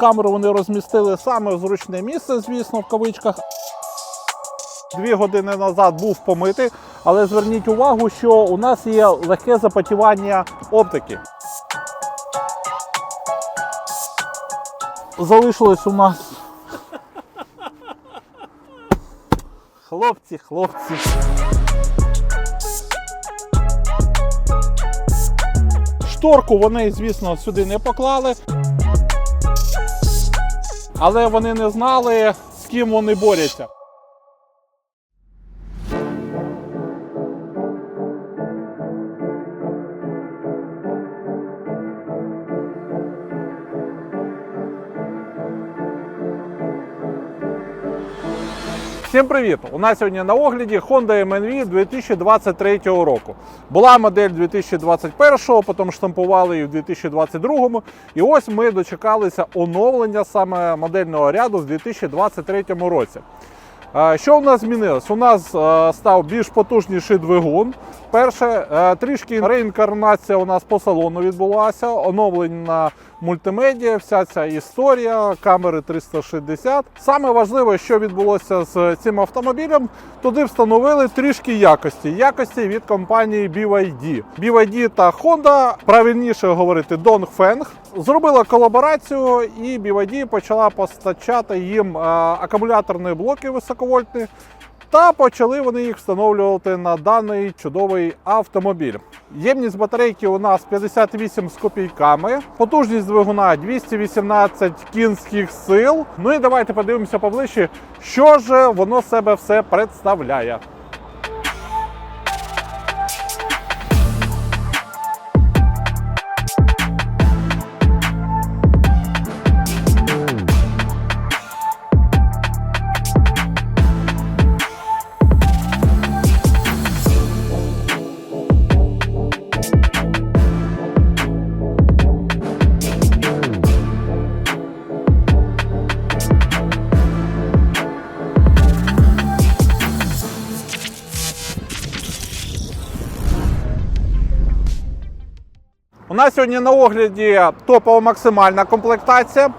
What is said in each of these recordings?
Камеру вони розмістили саме в зручне місце, звісно, в кавичках. Дві години назад був помитий, але зверніть увагу, що у нас є легке запотівання оптики. Залишилось у нас. Хлопці, хлопці. Шторку вони, звісно, сюди не поклали. Але вони не знали, з ким вони борються. Всім привіт! У нас сьогодні на огляді Honda MNV 2023 року. Була модель 2021, потім штампували її в 2022-му. І ось ми дочекалися оновлення саме модельного ряду в 2023 році. Що у нас змінилось? У нас став більш потужніший двигун. Перше, трішки реінкарнація у нас по салону відбулася, оновлена мультимедіа, вся ця історія, камери 360. Саме важливе, що відбулося з цим автомобілем, туди встановили трішки якості. Якості від компанії BYD. BYD та Honda, правильніше говорити, Dongfeng, зробила колаборацію і BYD почала постачати їм е, акумуляторні блоки високовольтні. Та почали вони їх встановлювати на даний чудовий автомобіль. Ємність батарейки у нас 58 з копійками, потужність двигуна 218 кінських сил. Ну і давайте подивимося поближче, що ж воно себе все представляє. Сьогодні на огляді топова максимальна комплектація.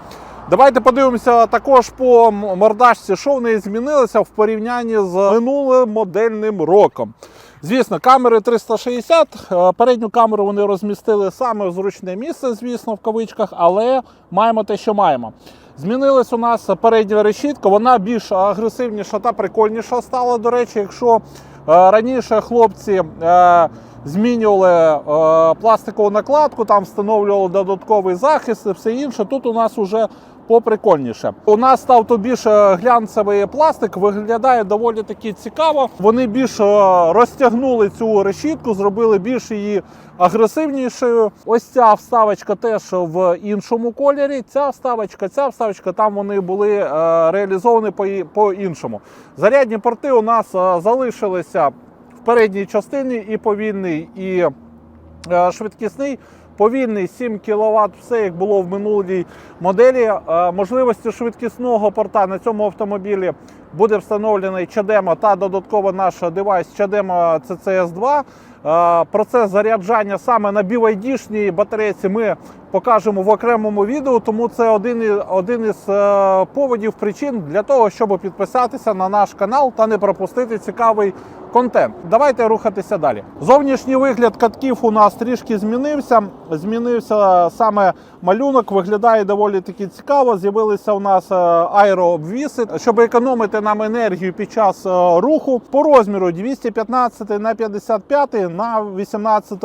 Давайте подивимося також по мордашці, що в неї змінилося в порівнянні з минулим модельним роком. Звісно, камери 360. е, Передню камеру вони розмістили саме в зручне місце, звісно, в кавичках, але маємо те, що маємо. Змінилась у нас передня решітка, вона більш агресивніша та прикольніша стала. До речі, якщо е, раніше хлопці е, змінювали е, пластикову накладку, там встановлювали додатковий захист і все інше. Тут у нас уже поприкольніше. У нас став то більш е, глянцевий пластик, виглядає доволі таки цікаво. Вони більш е, розтягнули цю решітку, зробили більш її агресивнішою. Ось ця вставочка теж в іншому кольорі. Ця вставочка, ця вставочка, там вони були реалізовані по- по-іншому. Зарядні порти у нас залишилися передній частині і повільний, і е, швидкісний. Повільний 7 кВт, все як було в минулій моделі. Е, Можливості швидкісного порта на цьому автомобілі буде встановлений CHAdeMO та додатково наш девайс CHAdeMO CCS2. Е, Процес заряджання саме на BYD-шній батарейці ми покажемо в окремому відео, тому це один один із е, поводів причин для того, щоб підписатися на наш канал та не пропустити цікавий контент. Давайте рухатися далі. Зовнішній вигляд катків у нас трішки змінився. Змінився саме малюнок, виглядає доволі таки цікаво. З'явилися у нас е, аерообвіси, щоб економити нам енергію під час е, руху. По розміру 215 на 55 на 18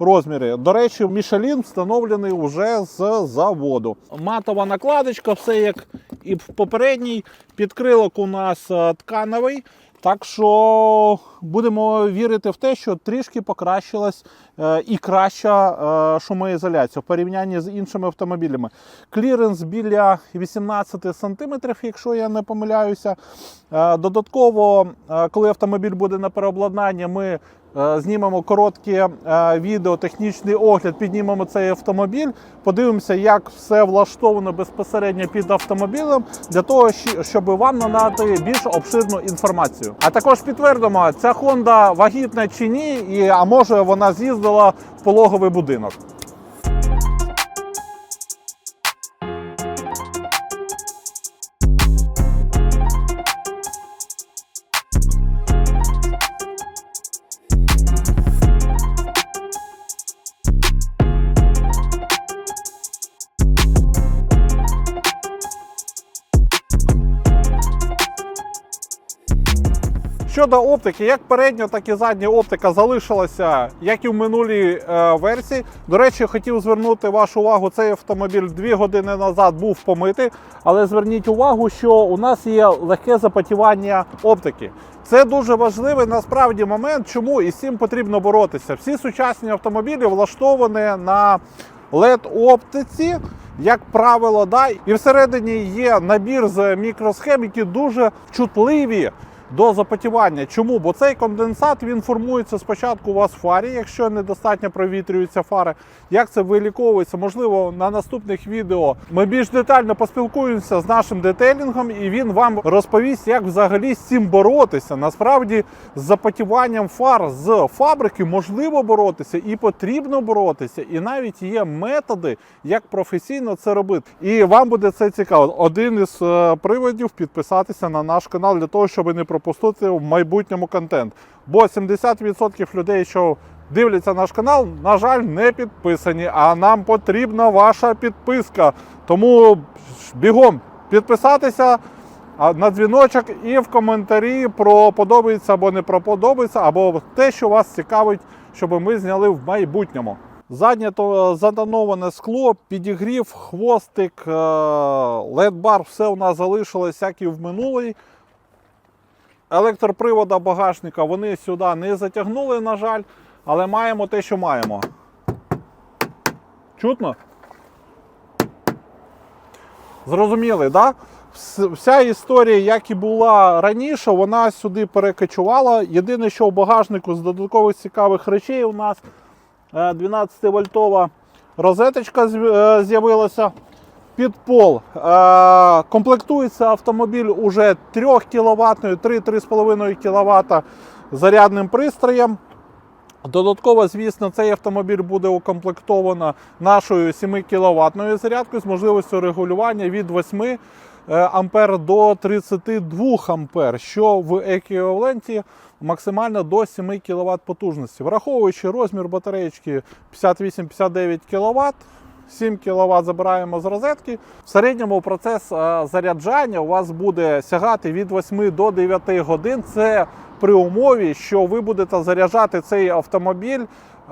розмірі. До речі, Мішелін встановлений вже з заводу. Матова накладочка, все як і в попередній. Підкрилок у нас е, ткановий. Так що будемо вірити в те, що трішки покращилась е, і краща е, шумоізоляція в порівнянні з іншими автомобілями. Кліренс біля 18 см, якщо я не помиляюся. Додатково, коли автомобіль буде на переобладнанні, ми знімемо коротке е, відео, технічний огляд, піднімемо цей автомобіль, подивимося, як все влаштовано безпосередньо під автомобілем, для того, щоб вам надати більш обширну інформацію. А також підтвердимо, ця Honda вагітна чи ні, і, а може вона з'їздила в пологовий будинок. Щодо оптики, як передня, так і задня оптика залишилася, як і в минулій е, версії. До речі, хотів звернути вашу увагу, цей автомобіль дві години назад був помитий, але зверніть увагу, що у нас є легке запотівання оптики. Це дуже важливий насправді момент, чому і з цим потрібно боротися. Всі сучасні автомобілі влаштовані на LED-оптиці, як правило, да, і всередині є набір з мікросхем, які дуже чутливі до запотівання. Чому? Бо цей конденсат він формується спочатку у вас в фарі, якщо недостатньо провітрюються фари. Як це виліковується? Можливо, на наступних відео ми більш детально поспілкуємося з нашим детейлінгом, і він вам розповість, як взагалі з цим боротися. Насправді, з запотіванням фар з фабрики можливо боротися і потрібно боротися. І навіть є методи, як професійно це робити. І вам буде це цікаво. Один із е, приводів підписатися на наш канал для того, щоб не пропустити в майбутньому контент. Бо 70% людей, що дивляться наш канал, на жаль, не підписані. А нам потрібна ваша підписка. Тому бігом підписатися на дзвіночок і в коментарі про подобається або не про подобається, або те, що вас цікавить, щоб ми зняли в майбутньому. Заднє то затоноване скло, підігрів, хвостик, е, LED-бар, все у нас залишилось, як і в минулий. Електропривода багажника вони сюди не затягнули, на жаль, але маємо те, що маємо. Чутно? Зрозуміли, так? Да? Вся історія, як і була раніше, вона сюди перекочувала. Єдине, що в багажнику з додаткових цікавих речей у нас 12-вольтова розеточка е, з'явилася під пол. Е, Комплектується автомобіль уже 3 кВт, 3-3,5 кВт зарядним пристроєм. Додатково, звісно, цей автомобіль буде укомплектовано нашою 7 кВт зарядкою з можливістю регулювання від 8 е, ампер до 32 ампер, що в еквіваленті максимально до 7 кВт потужності. Враховуючи розмір батареєчки 58-59 кВт, 7 кВт забираємо з розетки. В середньому процес е, заряджання у вас буде сягати від 8 до 9 годин. Це при умові, що ви будете заряджати цей автомобіль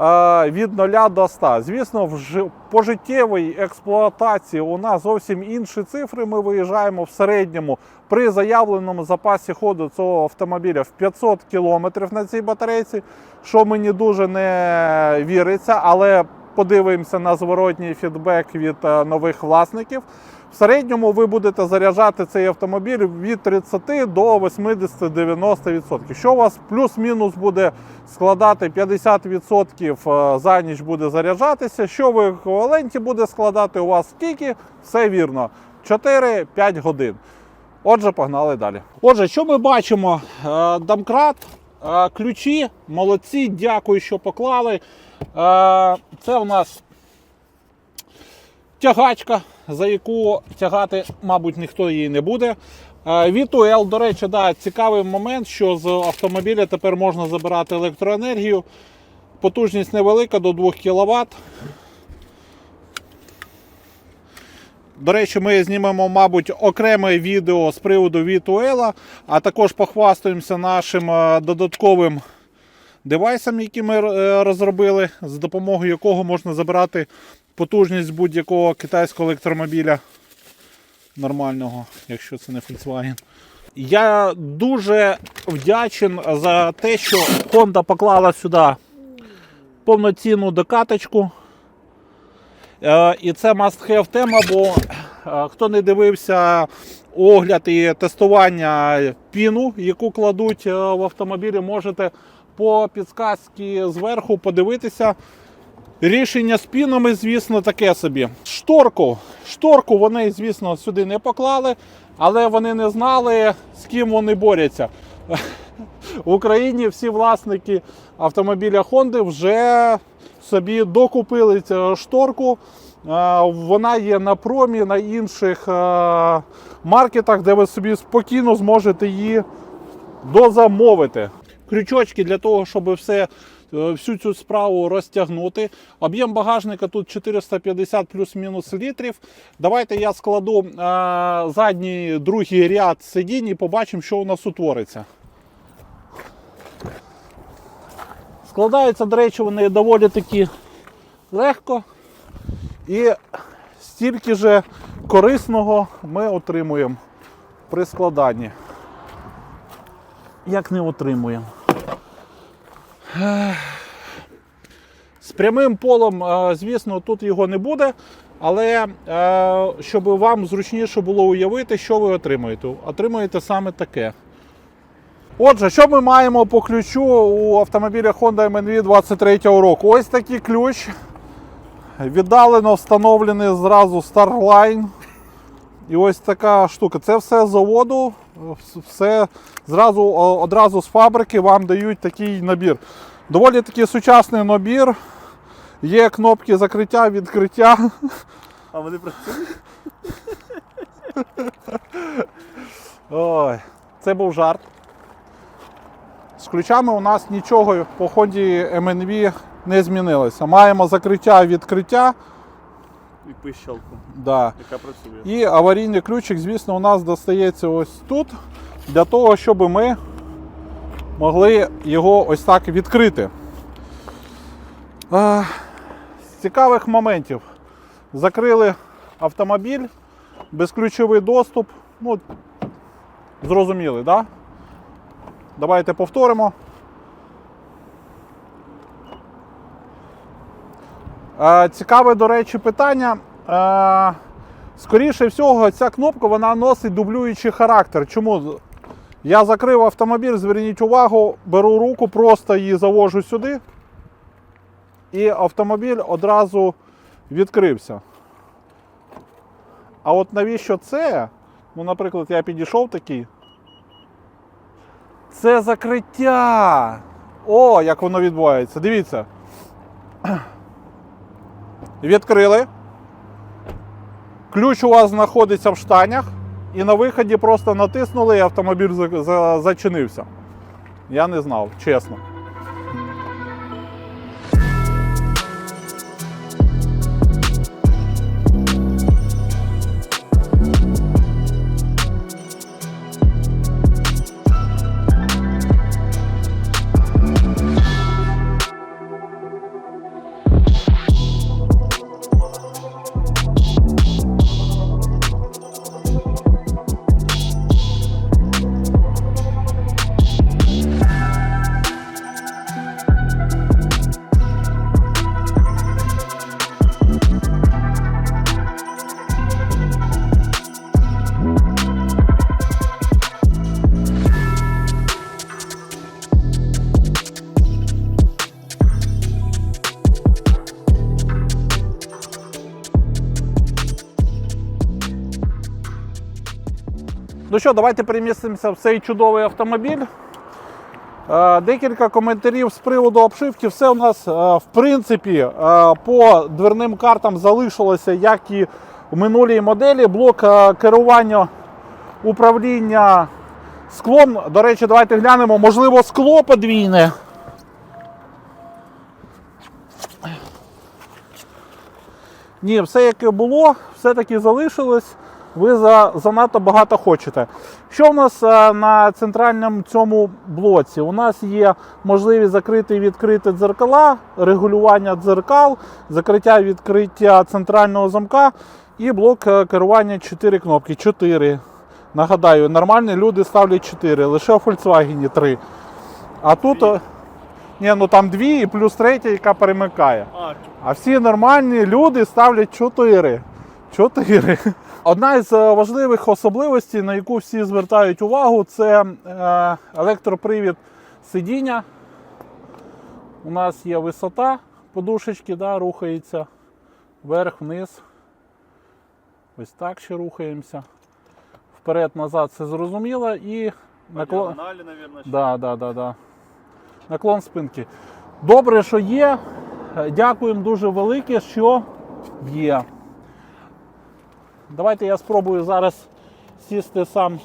е, від 0 до 100. Звісно, в пожиттєвій експлуатації у нас зовсім інші цифри. Ми виїжджаємо в середньому при заявленому запасі ходу цього автомобіля в 500 км на цій батарейці, що мені дуже не віриться, але подивимося на зворотній фідбек від е, нових власників. В середньому ви будете заряджати цей автомобіль від 30 до 80-90%. Що у вас плюс-мінус буде складати 50% е, за ніч буде заряджатися. Що в еквіваленті буде складати у вас скільки? Все вірно. 4-5 годин. Отже, погнали далі. Отже, що ми бачимо? Е, Домкрат, ключі, молодці, дякую, що поклали. Це у нас тягачка, за яку тягати, мабуть, ніхто її не буде. Е, Вітуел, до речі, да, цікавий момент, що з автомобіля тепер можна забирати електроенергію. Потужність невелика до 2 кВт. До речі, ми знімемо, мабуть, окреме відео з приводу Вітуела, а також похвастаємося нашим е, додатковим девайсом, який ми е, розробили, за допомогою якого можна забирати потужність будь-якого китайського електромобіля нормального, якщо це не Volkswagen. Я дуже вдячен за те, що Honda поклала сюди повноцінну докаточку. Е, І це must have тема, бо е, хто не дивився огляд і тестування піну, яку кладуть в автомобілі, можете по підсказці зверху подивитися. Рішення з пінами, звісно, таке собі. Шторку. Шторку вони, звісно, сюди не поклали, але вони не знали, з ким вони борються. В Україні всі власники автомобіля Honda вже собі докупили цю шторку. Вона є на промі, на інших маркетах, де ви собі спокійно зможете її дозамовити. Крючочки для того, щоб все, е, всю цю справу розтягнути. Об'єм багажника тут 450 плюс-мінус літрів. Давайте я складу е, задній другий ряд сидінь і побачимо, що у нас утвориться. Складаються, до речі, вони доволі таки легко. І стільки же корисного ми отримуємо при складанні. Як не отримуємо. З прямим полом, е, звісно, тут його не буде, але е, щоб вам зручніше було уявити, що ви отримуєте. Отримуєте саме таке. Отже, що ми маємо по ключу у автомобіля Honda MNV 23 року? Ось такий ключ. Віддалено встановлений зразу Starline. І ось така штука. Це все з заводу, все зразу одразу з фабрики вам дають такий набір. Доволі такий сучасний набір. Є кнопки закриття, відкриття. А вони працюють? Ой, це був жарт. З ключами у нас нічого по Honda MNV не змінилося. Маємо закриття, відкриття. І пищалку, Да. яка працює. І аварійний ключик, звісно, у нас достається ось тут, для того, щоб ми могли його ось так відкрити. З цікавих моментів. Закрили автомобіль, безключовий доступ. Ну, зрозуміли, так? Да? Давайте повторимо. Цікаве, до речі, питання. Е, Скоріше всього, ця кнопка вона носить дублюючий характер. Чому? Я закрив автомобіль, зверніть увагу, беру руку, просто її завожу сюди, і автомобіль одразу відкрився. А от навіщо це? Ну, наприклад, я підійшов такий. Це закриття. О, як воно відбувається. Дивіться. Відкрили. Ключ у вас знаходиться в штанях, і на виході просто натиснули, і автомобіль за- за- зачинився. Я не знав, чесно. Ну що, давайте перемістимося в цей чудовий автомобіль. Е, Декілька коментарів з приводу обшивки. Все у нас, е, в принципі, е, по дверним картам залишилося, як і в минулій моделі. Блок керування управління склом. До речі, давайте глянемо, можливо, скло подвійне. Ні, все яке було, все-таки залишилось. Ви за, занадто багато хочете. Що в нас е, на центральному цьому блоці? У нас є можливість закрити і відкрити дзеркала, регулювання дзеркал, закриття і відкриття центрального замка і блок е, керування 4 кнопки. 4. Нагадаю, нормальні люди ставлять 4, лише у Volkswagen 3. А тут. е, Ні, ну там 2 і плюс третя, яка перемикає. А, А всі нормальні люди ставлять 4. 4. Одна із е, важливих особливостей, на яку всі звертають увагу, це е, електропривід сидіння. У нас є висота подушечки, да, рухається вверх-вниз. Ось так ще рухаємося. Вперед-назад це зрозуміло і наклон. Да, да, да, да. Наклон спинки. Добре, що є. Дякуємо дуже велике, що є. Давайте я спробую зараз сісти сам,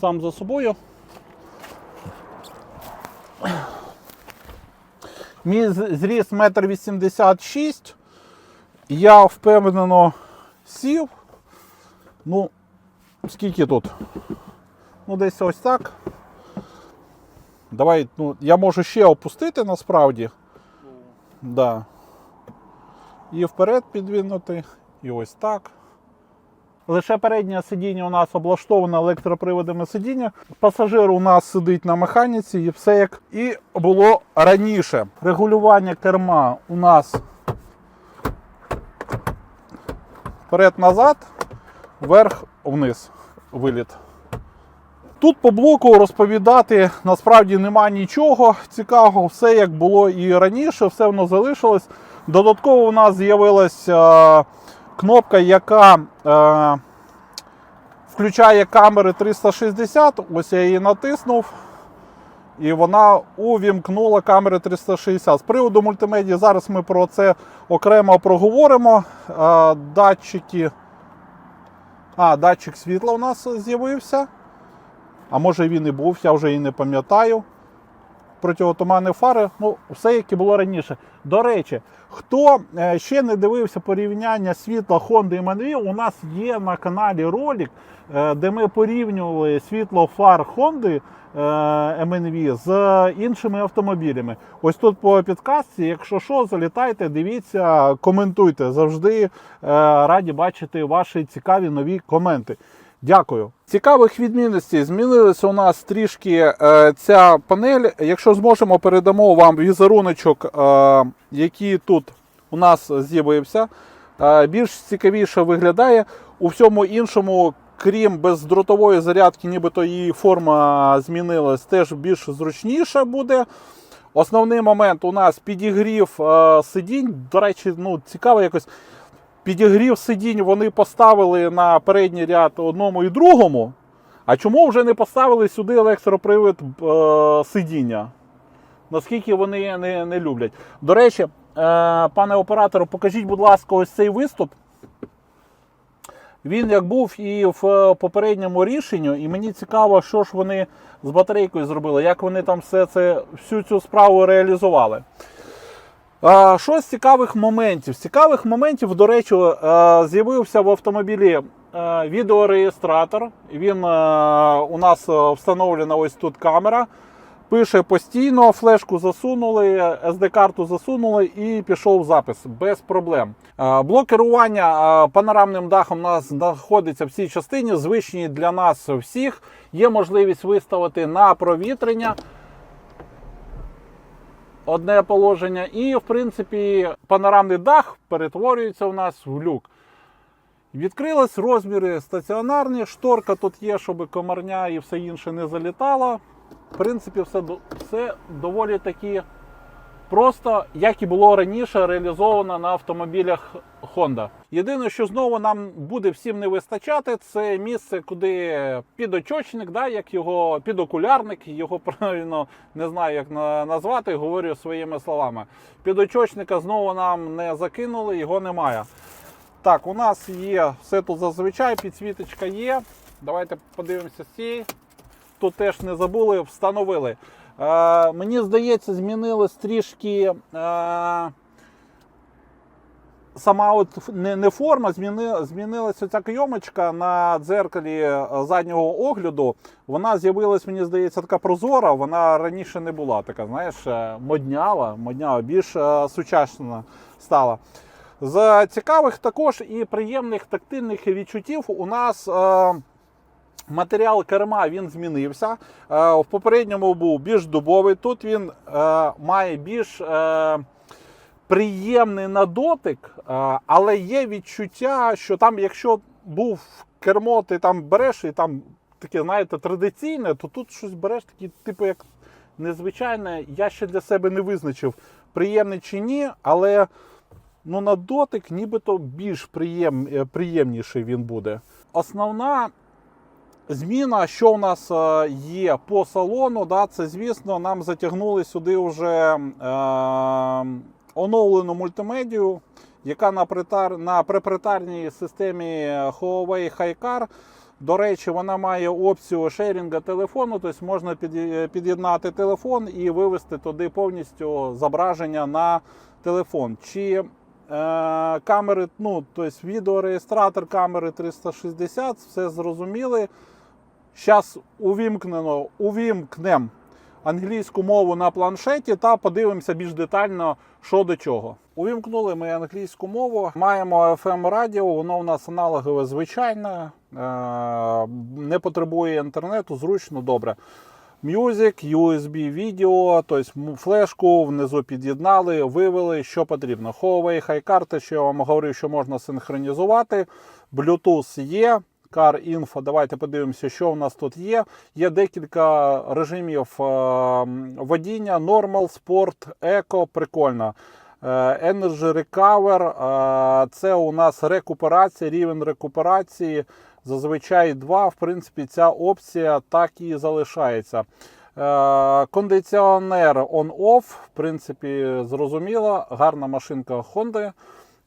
сам за собою. Мій з- зріст 1,86 м. Я впевнено сів. Ну, скільки тут? Ну, десь ось так. Давай, ну, я можу ще опустити насправді. Да. І вперед підвинути. І ось так. Лише переднє сидіння у нас облаштоване електроприводами сидіння. Пасажир у нас сидить на механіці, і все як і було раніше. Регулювання керма у нас вперед-назад, вверх-вниз виліт. Тут по блоку розповідати насправді нема нічого цікавого, все як було і раніше, все воно залишилось. Додатково у нас з'явилася е, кнопка, яка е, включає камери 360. Ось я її натиснув. І вона увімкнула камери 360. З приводу мультимедії зараз ми про це окремо проговоримо. Е, Датчики. А, датчик світла у нас з'явився. А може він і був, я вже і не пам'ятаю. Противотуманні фари, ну, все як і було раніше. До речі, хто е, ще не дивився порівняння світла Honda і MNV, у нас є на каналі ролик, е, де ми порівнювали світло фар Honda е, MNV з іншими автомобілями. Ось тут по підказці, якщо що, залітайте, дивіться, коментуйте. Завжди е, раді бачити ваші цікаві нові коменти. Дякую. Цікавих відмінностей змінилася у нас трішки е, ця панель. Якщо зможемо, передамо вам візеруночок, е, який тут у нас з'явився. Е, більш цікавіше виглядає. У всьому іншому, крім бездротової зарядки, нібито її форма змінилась, теж більш зручніше буде. Основний момент у нас підігрів е, сидінь. До речі, ну, цікаво якось. Підігрів сидінь вони поставили на передній ряд одному і другому. А чому вже не поставили сюди електропривід е, сидіння? Наскільки вони не, не люблять. До речі, е, пане оператору, покажіть, будь ласка, ось цей виступ. Він як був і в попередньому рішенні, і мені цікаво, що ж вони з батарейкою зробили, як вони там все це, всю цю справу реалізували. Що з цікавих моментів? З цікавих моментів, до речі, е, з'явився в автомобілі е, відеореєстратор. Він е, у нас встановлена ось тут камера. Пише постійно, флешку засунули, SD-карту засунули і пішов запис без проблем. Блок керування панорамним дахом у нас знаходиться в цій частині, звичні для нас всіх. Є можливість виставити на провітрення одне положення, і, в принципі, панорамний дах перетворюється у нас в люк. Відкрились розміри стаціонарні, шторка тут є, щоб комарня і все інше не залітало. В принципі, все, все доволі таки просто, як і було раніше, реалізовано на автомобілях Honda. Єдине, що знову нам буде всім не вистачати, це місце, куди підочочник, да, як його підокулярник, його правильно не знаю, як назвати, говорю своїми словами. Підочочника знову нам не закинули, його немає. Так, у нас є все тут зазвичай, підсвіточка є. Давайте подивимося з. Тут теж не забули, встановили. Мені здається, змінилось трішки. Е, Сама от не, не форма, зміни, змінилася ця кайомочка на дзеркалі е, заднього огляду. Вона з'явилась, мені здається, така прозора. Вона раніше не була така, знаєш, е, моднява, моднява більш е, сучасна стала. З цікавих також і приємних тактильних відчуттів у нас. Е, Матеріал керма він змінився. Е, В попередньому був більш дубовий. Тут він е, має більш е, приємний на дотик, але є відчуття, що там, якщо був кермо, ти там береш і там таке, знаєте, традиційне, то тут щось береш таке, типу, як незвичайне. Я ще для себе не визначив, приємний чи ні, але ну, на дотик нібито більш приєм, приємніший він буде. Основна Зміна, що у нас е, є по салону, да, це, звісно, нам затягнули сюди вже е, оновлену мультимедію, яка на, притар, на препретарній системі Huawei HiCar. До речі, вона має опцію шерінга телефону, тобто можна під'єднати телефон і вивести туди повністю зображення на телефон. Чи е, камери, ну, тобто відеореєстратор камери 360, все зрозуміли. Зараз увімкнено, увімкнем англійську мову на планшеті та подивимося більш детально, що до чого. Увімкнули ми англійську мову. Маємо FM радіо, воно у нас аналогове звичайне, е, не потребує інтернету, зручно, добре. Music, USB відео, тобто флешку внизу під'єднали, вивели, що потрібно. Huawei хай карти, що я вам говорив, що можна синхронізувати. Bluetooth є. Car Info, давайте подивимося, що у нас тут є. Є декілька режимів е, водіння: Normal, Sport, Eco, прикольно. Е, Energy Recover, е, це у нас рекуперація, рівень рекуперації. Зазвичай 2. В принципі, ця опція так і залишається. Кондиціонер on-off, в принципі, зрозуміло. Гарна машинка Honda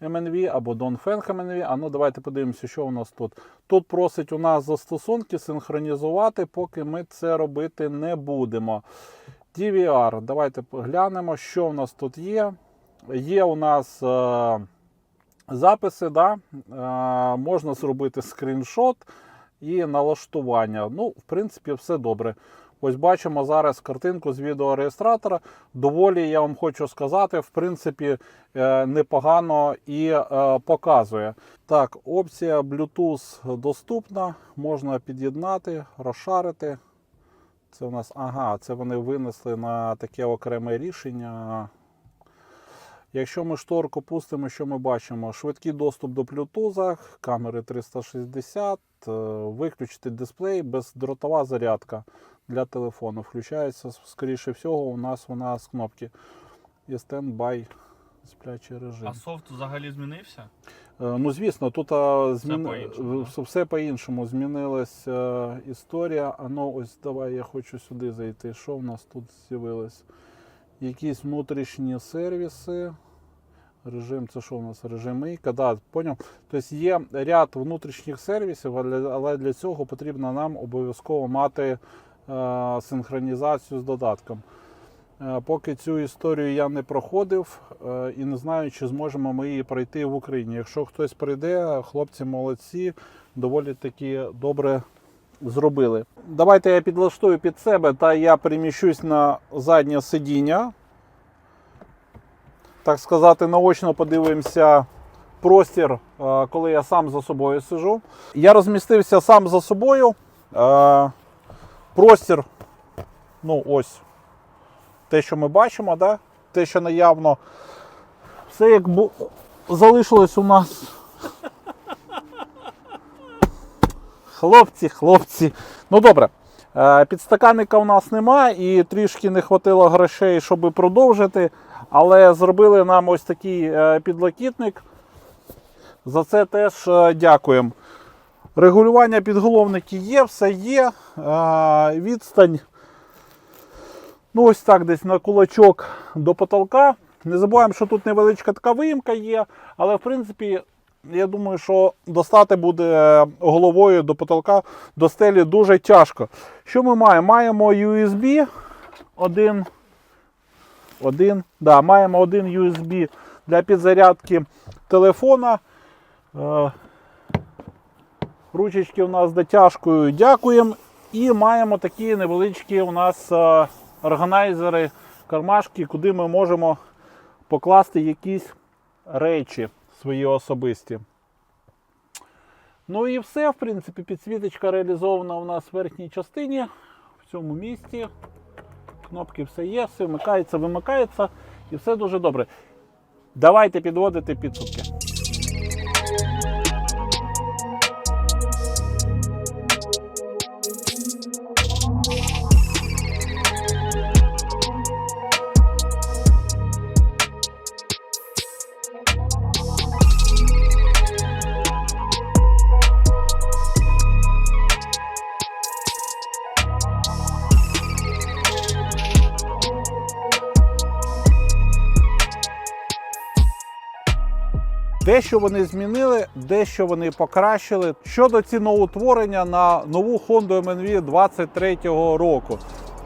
MNV або Dongfeng MNV. А ну давайте подивимося, що у нас тут. Тут просить у нас застосунки синхронізувати, поки ми це робити не будемо. DVR, давайте поглянемо, що в нас тут є. Є у нас е, записи, да? е, можна зробити скріншот і налаштування. Ну, в принципі, все добре. Ось бачимо зараз картинку з відеореєстратора. Доволі, я вам хочу сказати, в принципі, е, непогано і е, показує. Так, опція Bluetooth доступна, можна під'єднати, розшарити. Це у нас, ага, це вони винесли на таке окреме рішення. Якщо ми шторку пустимо, що ми бачимо? Швидкий доступ до Bluetooth, камери 360, е, виключити дисплей, бездротова зарядка для телефону. Включається, скоріше всього, у нас вона з кнопки. І стендбай сплячий режим. А софт взагалі змінився? Е, Ну, звісно, тут а, змін... все, по-іншому. Змінилася е, історія. А ну, ось давай я хочу сюди зайти. Що в нас тут з'явилось? Якісь внутрішні сервіси. Режим, це що у нас? Режим мийка. Да, поняв? Тобто є ряд внутрішніх сервісів, але для цього потрібно нам обов'язково мати е, синхронізацію з додатком. Е, Поки цю історію я не проходив е, і не знаю, чи зможемо ми її пройти в Україні. Якщо хтось прийде, хлопці молодці, доволі таки добре зробили. Давайте я підлаштую під себе та я переміщусь на заднє сидіння. Так сказати, наочно подивимося простір, е, коли я сам за собою сижу. Я розмістився сам за собою. Е, Простір, ну ось те, що ми бачимо, да? те, що наявно. Все як бу... залишилось у нас. Хлопці, хлопці. Ну добре. Е, Підстаканника у нас немає і трішки не хватило грошей, щоб продовжити. Але зробили нам ось такий е, підлокітник. За це теж е, дякуємо. Регулювання підголовників є, все є. Відстань Ну, ось так десь на кулачок до потолка. Не забуваємо, що тут невеличка така виїмка є, але в принципі, я думаю, що достати буде головою до потолка до стелі дуже тяжко. Що ми маємо? Маємо USB один. Один. Да, маємо один USB для підзарядки телефона. Е, Ручечки у нас дотяжкою дякуємо. І маємо такі невеличкі у нас е, органайзери, кармашки, куди ми можемо покласти якісь речі свої особисті. Ну і все, в принципі, підсвіточка реалізована у нас в верхній частині, в цьому місці. Кнопки все є, все вмикається, вимикається і все дуже добре. Давайте підводити підсумки. Дещо вони змінили, дещо вони покращили. Щодо ціноутворення на нову Honda MNV 23 року.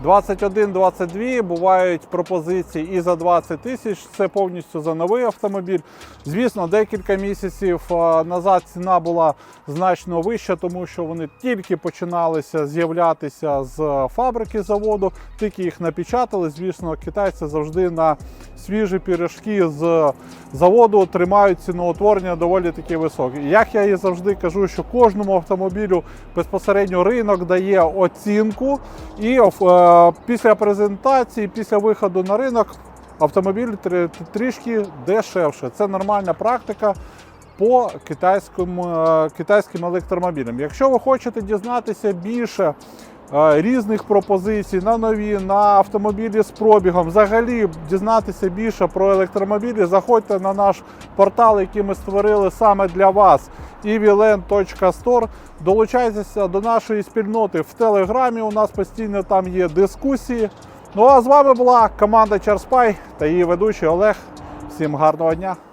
21-22 бувають пропозиції і за 20 тисяч. Це повністю за новий автомобіль. Звісно, декілька місяців назад ціна була значно вища, тому що вони тільки починалися з'являтися з фабрики заводу, тільки їх напечатали. Звісно, китайці завжди на свіжі пірожки з заводу тримають ціноутворення доволі таки високі. Як я і завжди кажу, що кожному автомобілю безпосередньо ринок дає оцінку, і е, після презентації, після виходу на ринок, автомобіль трі- трішки дешевше. Це нормальна практика. По китайським, е, китайським електромобілям. Якщо ви хочете дізнатися більше різних пропозицій на нові, на автомобілі з пробігом, взагалі дізнатися більше про електромобілі, заходьте на наш портал, який ми створили саме для вас evland.store. Долучайтеся до нашої спільноти в Телеграмі. У нас постійно там є дискусії. Ну а з вами була команда Чарспай та її ведучий Олег. Всім гарного дня!